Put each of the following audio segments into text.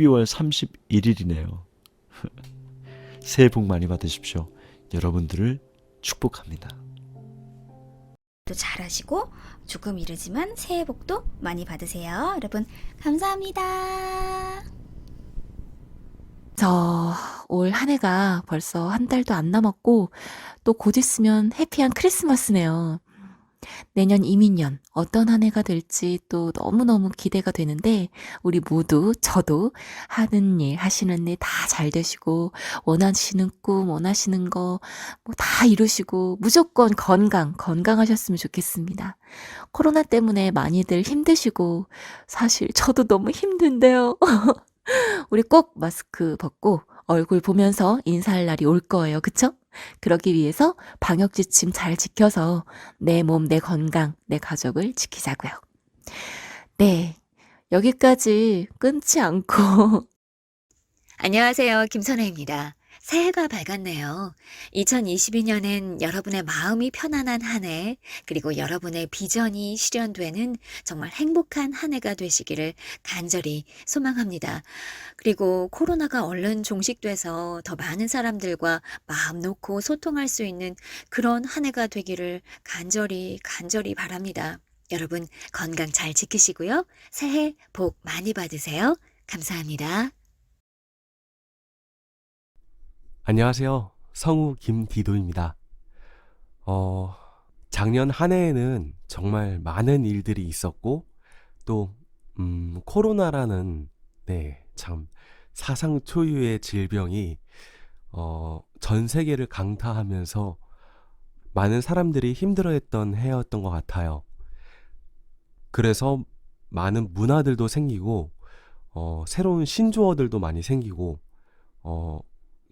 12월 31일이네요. 새해 복 많이 받으십시오. 여러분들을 축복합니다. 또 잘하시고 조금 이르지만 새해 복도 많이 받으세요. 여러분 감사합니다. 저 올 한 해가 벌써 한 달도 안 남았고 또 곧 있으면 해피한 크리스마스네요. 내년 이민년 어떤 한 해가 될지 또 너무너무 기대가 되는데 우리 모두 저도 하는 일 하시는 일 다 잘 되시고 원하시는 꿈 원하시는 거 뭐 다 이루시고 무조건 건강 건강하셨으면 좋겠습니다. 코로나 때문에 많이들 힘드시고 사실 저도 너무 힘든데요. 우리 꼭 마스크 벗고 얼굴 보면서 인사할 날이 올 거예요. 그쵸? 그러기 위해서 방역 지침 잘 지켜서 내 몸, 내 건강, 내 가족을 지키자고요. 네. 여기까지 끊지 않고 안녕하세요. 김선혜입니다. 새해가 밝았네요. 2022년엔 여러분의 마음이 편안한 한 해, 그리고 여러분의 비전이 실현되는 정말 행복한 한 해가 되시기를 간절히 소망합니다. 그리고 코로나가 얼른 종식돼서 더 많은 사람들과 마음 놓고 소통할 수 있는 그런 한 해가 되기를 간절히, 간절히 바랍니다. 여러분 건강 잘 지키시고요. 새해 복 많이 받으세요. 감사합니다. 안녕하세요. 성우 김디도입니다. 어, 작년 한 해에는 정말 많은 일들이 있었고, 또, 음, 코로나라는, 네, 참, 사상 초유의 질병이, 어, 전 세계를 강타하면서 많은 사람들이 힘들어 했던 해였던 것 같아요. 그래서 많은 문화들도 생기고, 어, 새로운 신조어들도 많이 생기고, 어,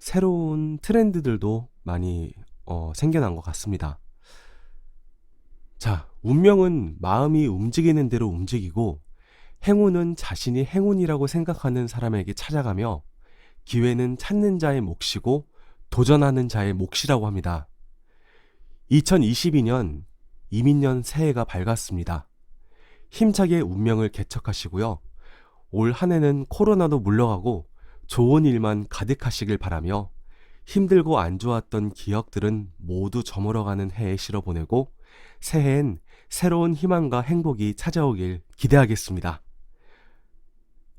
새로운 트렌드들도 많이 어, 생겨난 것 같습니다. 자, 운명은 마음이 움직이는 대로 움직이고 행운은 자신이 행운이라고 생각하는 사람에게 찾아가며 기회는 찾는 자의 몫이고 도전하는 자의 몫이라고 합니다. 2022년 이민년 새해가 밝았습니다. 힘차게 운명을 개척하시고요. 올 한 해는 코로나도 물러가고 좋은 일만 가득하시길 바라며 힘들고 안 좋았던 기억들은 모두 저물어가는 해에 실어 보내고 새해엔 새로운 희망과 행복이 찾아오길 기대하겠습니다.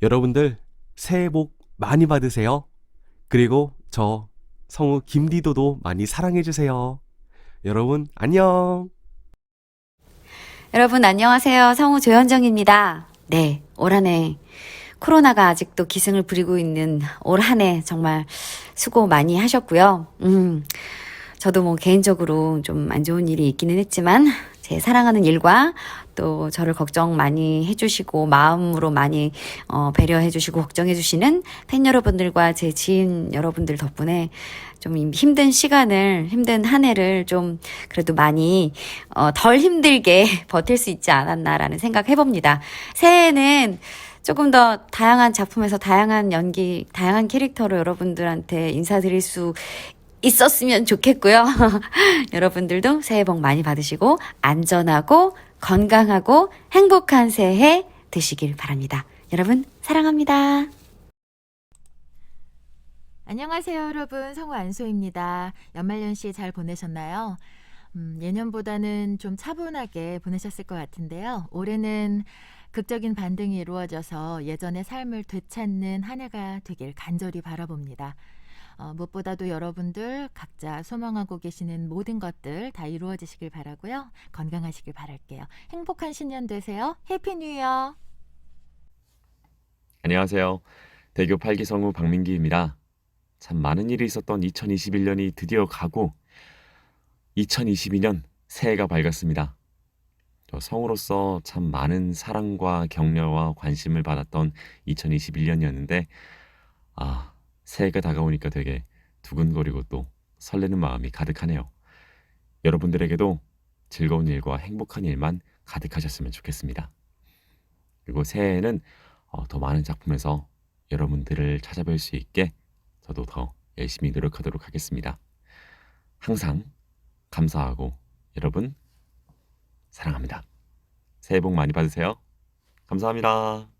여러분들 새해 복 많이 받으세요. 그리고 저 성우 김디도도 많이 사랑해주세요. 여러분 안녕! 여러분 안녕하세요. 성우 조현정입니다. 네, 올 한해 코로나가 아직도 기승을 부리고 있는 올 한 해 정말 수고 많이 하셨고요. 음. 저도 뭐 개인적으로 좀 안 좋은 일이 있기는 했지만 제 사랑하는 일과 또 저를 걱정 많이 해주시고 마음으로 많이 어, 배려해주시고 걱정해주시는 팬 여러분들과 제 지인 여러분들 덕분에 좀 힘든 시간을 힘든 한 해를 좀 그래도 많이 어, 덜 힘들게 버틸 수 있지 않았나라는 생각 해봅니다. 새해에는 조금 더 다양한 작품에서 다양한 연기, 다양한 캐릭터로 여러분들한테 인사드릴 수 있었으면 좋겠고요. 여러분들도 새해 복 많이 받으시고 안전하고 건강하고 행복한 새해 되시길 바랍니다. 여러분 사랑합니다. 안녕하세요, 여러분. 성우 안소입니다. 연말연시 잘 보내셨나요? 음, 예년보다는 좀 차분하게 보내셨을 것 같은데요. 올해는 극적인 반등이 이루어져서 예전의 삶을 되찾는 한 해가 되길 간절히 바라봅니다. 어, 무엇보다도 여러분들 각자 소망하고 계시는 모든 것들 다 이루어지시길 바라고요. 건강하시길 바랄게요. 행복한 신년 되세요. 해피 뉴 이어. 안녕하세요. 대교 8기 성우 박민기입니다. 참 많은 일이 있었던 2021년이 드디어 가고 2022년 새해가 밝았습니다. 저 성우로서 참 많은 사랑과 격려와 관심을 받았던 2021년이었는데 아, 새해가 다가오니까 되게 두근거리고 또 설레는 마음이 가득하네요. 여러분들에게도 즐거운 일과 행복한 일만 가득하셨으면 좋겠습니다. 그리고 새해에는 어, 더 많은 작품에서 여러분들을 찾아뵐 수 있게 저도 더 열심히 노력하도록 하겠습니다. 항상 감사하고 여러분 사랑합니다. 새해 복 많이 받으세요. 감사합니다.